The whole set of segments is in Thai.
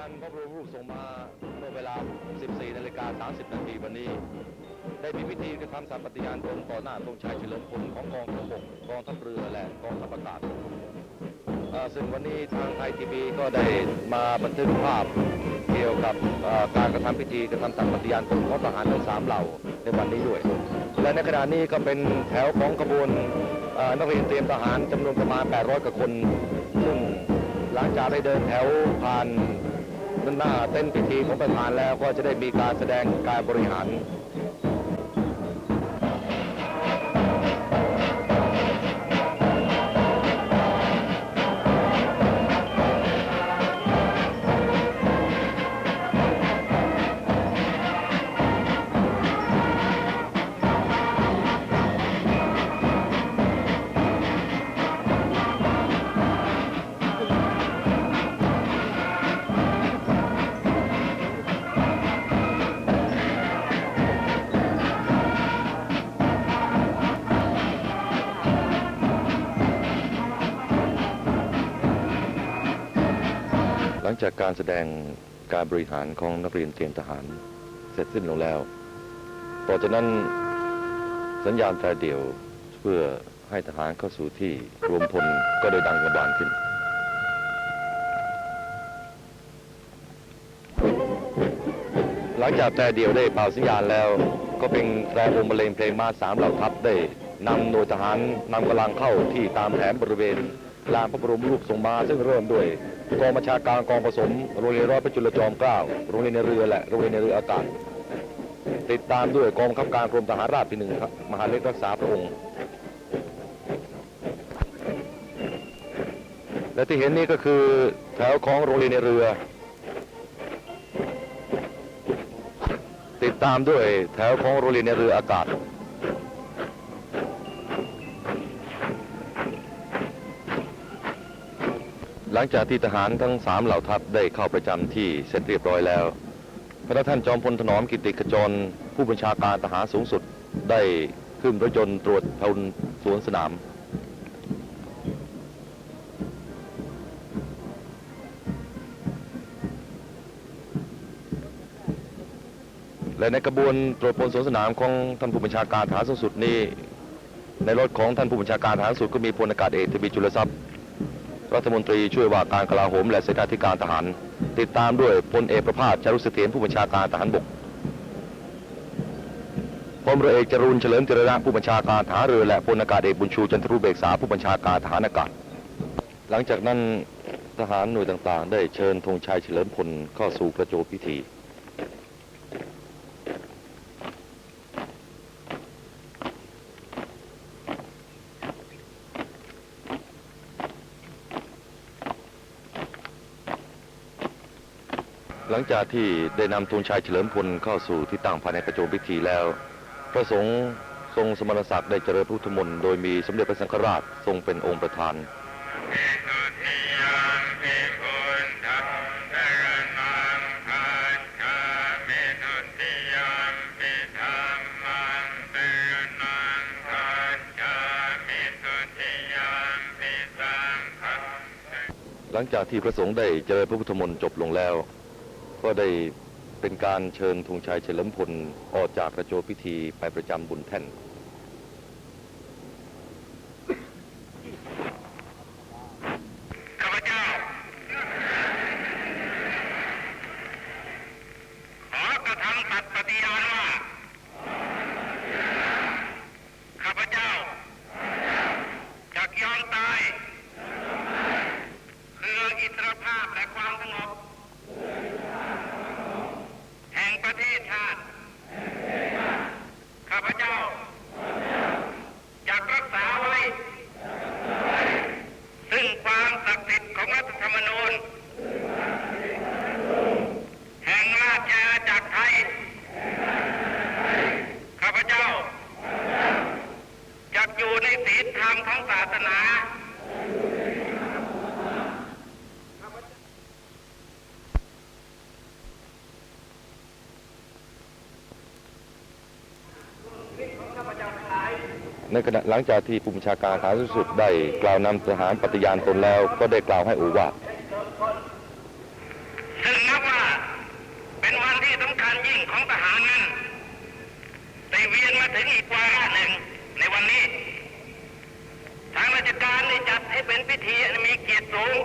การพระบรมรูปทรงมาเมื่อเวลา 14นาฬิกา30 นาทีวันนี้ ได้มีพิธีกระทำสัตยปฏิญาณตนต่อหน้าธงชัยเฉลิมพลของกองทัพบกกองทัพเรือและกองทัพอากาศซึ่งวันนี้ทางไทยทีวีก็ได้มาบันทึกภาพเกี่ยวกับการกระทำพิธีกระทำสัตยปฏิญาณตนของทหารทั้งสามเหล่าในวันนี้ด้วย และในขณะนี้ก็เป็นแถวของขบวนนักเรียนเตรียมทหารจำนวนประมาณ 800กว่าคน ซึ่งหลังจากได้เดินแถวผ่าน หน้าเต้นพิธีของประธานแล้วก็จะได้มีการแสดงการบริหาร ลังจากการแสดงการบริหารของนักเรียนเตรียมทหารเสร็จสิ้นลงแล้ว ต่อจากนั้นสัญญาณแตรเดี่ยวเพื่อให้ทหารเข้าสู่ที่รวมพลก็ได้ดังกระบาลขึ้นหลังจากแตรเดี่ยวได้เป่าสัญญาณแล้ว ก็เป็นแตรวงบรรเลงเพลงมาสามเหล่าทัพได้นำหน่วยทหารนำกำลังเข้าที่ตามแผนบริเวณ ลานพระบรมรูปทรงม้าซึ่งเริ่มด้วยกองบัญชาการกองผสมโรงเรียนร้อยพระจุลจอมเกล้าโรงเรียนในเรือและโรงเรียนในเรืออากาศติดตามด้วยกองบังคับการกรมทหารราบที่หนึ่งครับมหาเล็กรักษาพระองค์ และที่เห็นนี่ก็คือแถวของโรงเรียนในเรือ ติดตามด้วยแถวของโรงเรียนในเรืออากาศ หลังจากที่ทหารทั้งสามเหล่าทัพได้เข้าประจำที่เสร็จเรียบร้อยแล้ว พระท่านจอมพลถนอมกิติขจร ผู้บัญชาการทหารสูงสุดได้ขึ้นรถยนต์ตรวจพลสวนสนาม และในกระบวนตรวจพลสวนสนามของท่านผู้บัญชาการทหารสูงสุดนี้ ในรถของท่านผู้บัญชาการทหารสูงสุดก็มีพลอากาศเอกทวีจุลทรัพย์ รัฐมนตรีช่วยว่าการกลาโหมและเสนาธิการทหาร ติดตามด้วยพลเอกประภาสจารุเสถียรผู้บัญชาการทหารบกพลเรือเอกจรุนเฉลิมจิรณะผู้บัญชาการทหารเรือและพลอากาศเอกบุญชูจันทรุเบกษาผู้บัญชาการทหารอากาศ หลังจากนั้นทหารหน่วยต่างๆ ได้เชิญธงชัยเฉลิมพลเข้าสู่กระโจมพิธี หลังจากที่ได้นำธงชัยเฉลิมพลเข้าสู่ที่ตั้งภายในกระโจมพิธีแล้ว พระสงฆ์ทรงสมณศักดิ์ได้เจริญพุทธมนต์โดยมีสมเด็จพระสังฆราชทรงเป็นองค์ประธานหลังจากที่พระสงฆ์ได้เจริญพระพุทธมนต์จบลงแล้ว ก็ได้เป็นการเชิญธงชัยเฉลิมพลออกจากกระโจพิธีไปประจำบุญแท่น ข้าพเจ้า ขอกระทำสัตย์ปฏิญาณว่า ข้าพเจ้าจะยอมตาย เพื่ออิสรภาพและความสงบ แห่งประเทศ ชาติ ข้าพเจ้า ในขณะหลังจากที่ผู้บัญชาการฐานสูงสุดได้กล่าวนำทหารปฏิญาณตนแล้วก็ได้กล่าวให้โอว่าทซึ่งนับว่าเป็นวันที่สำคัญยิ่งของทหารนั้นได้เวียนมาถึงอีกวาระหนึ่งในวันนี้ ทางราชการได้จัดให้เป็นพิธีมีเกียรติสูง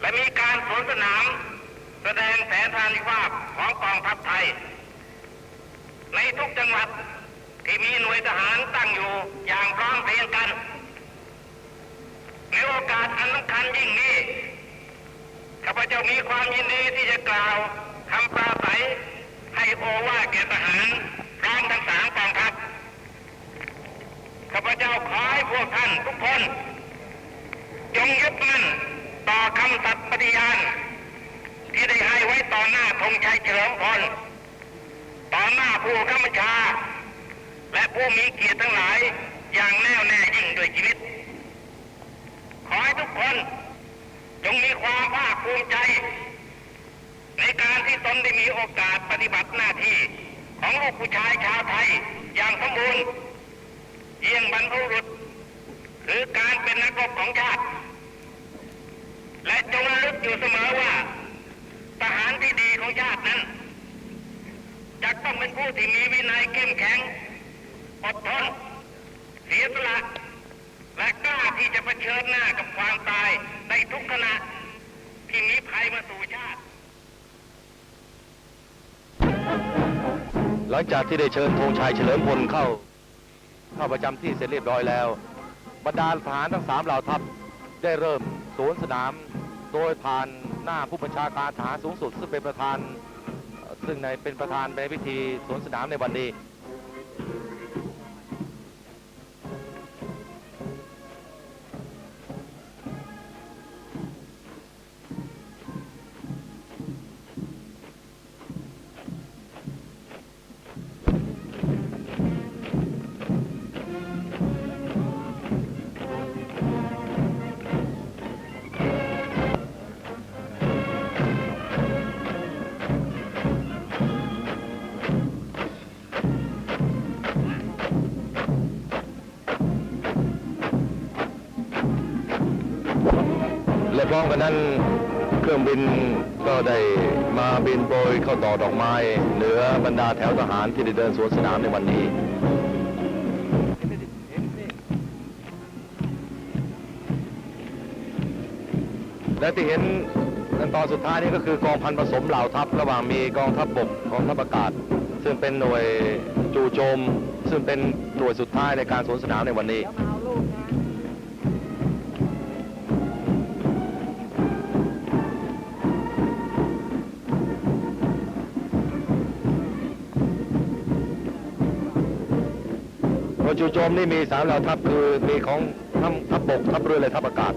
และมีการสวนสนาม แสดงแสนทานิภาพของกองทัพไทย ในทุกจังหวัด หน่วยทหารตั้งอยู่อย่างพร้อมเพรียงกัน ในโอกาสอันสำคัญยิ่งนี้ข้าพเจ้ามีความยินดีที่จะกล่าวคำปราศัยให้โอวาแก่ทหารพร้อมทั้งสามกองทัพ ข้าพเจ้าขอให้พวกท่านทุกคน จงยึดมั่นต่อคำสัตย์ปฏิญาณ ที่ได้ให้ไว้ต่อหน้าธงชัยเฉลิมพล ต่อหน้าผู้ข้าบัญชา และผู้ มีเกียรติทั้งหลาย อย่างแน่วแน่ยิ่งด้วยชีวิต ขอให้ทุกคนจงมีความภาคภูมิใจ ในการที่ตนได้มีโอกาสปฏิบัติหน้าที่ ของลูกผู้ชายชาวไทยอย่างสมบูรณ์เยี่ยงบรรพุรุษหรือการเป็นนักรบของชาติ และจงระลึกอยู่เสมอว่า ทหารที่ดีของชาตินั้นจะต้องเป็นผู้ที่มีวินัยเข้มแข็ง อดทนเสียสละและกล้าที่จะเผชิญหน้ากับความตายในทุกขณะที่มีภัยมาสู่ชาติ หลังจากที่ได้เชิญธงชัยเฉลิมพลเข้า เข้าประจำที่เสร็จเรียบร้อยแล้ว บรรดาทหารทั้งสามเหล่าทัพได้เริ่มสวนสนาม โดยผ่านหน้าผู้บัญชาการทหารสูงสุด ซึ่งเป็นประธาน ซึ่งในเป็นประธานในพิธีสวนสนามในวันนี้ ร้อมกันนั้นเครื่องบินก็ได้มาบินโปรยเข้าต่อดอกไม้ เหนือบรรดาแถวทหารที่ได้เดินสวนสนามในวันนี้และที่เห็นกันตอนสุดท้ายนี่ก็คือกองพันผสมเหล่าทัพ ระหว่างมีกองทัพบกกองทัพอากาศ ซึ่งเป็นหน่วยจู่โจม ซึ่งเป็นหน่วยสุดท้ายในการสวนสนามในวันนี้ หน่วยจู่โจมนี่มีสามเหล่าทัพคือมีของทัพทัพบกทัพเรือและทัพอากาศ